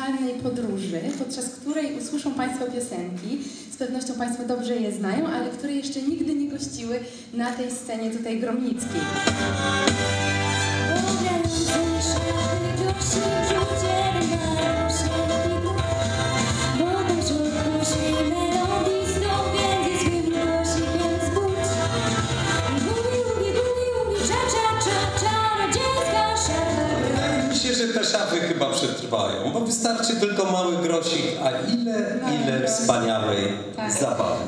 muzykalnej podróży, podczas której usłyszą Państwo piosenki, z pewnością Państwo dobrze je znają, ale które jeszcze nigdy nie gościły na tej scenie tutaj gromnickiej. wystarczy tylko mały grosik, a ile, tak. ile wspaniałej tak. zabawy.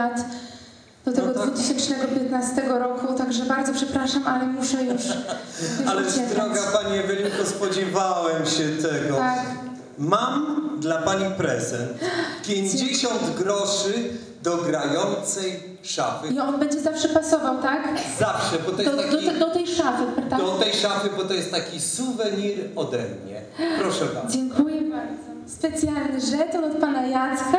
Lat do tego No tak. 2015 roku, także bardzo przepraszam, ale muszę już, już uciekać. droga Pani Ewelinko, spodziewałem się tego. Tak. Mam dla Pani prezent. 50 groszy do grającej szafy. I on będzie zawsze pasował, tak? Zawsze, bo to Do, jest do, taki... te- do tej szafy, prawda? Do tej szafy, bo to jest taki suwenir ode mnie. Proszę bardzo. Dziękuję bardzo. Specjalny żeton od pana Jacka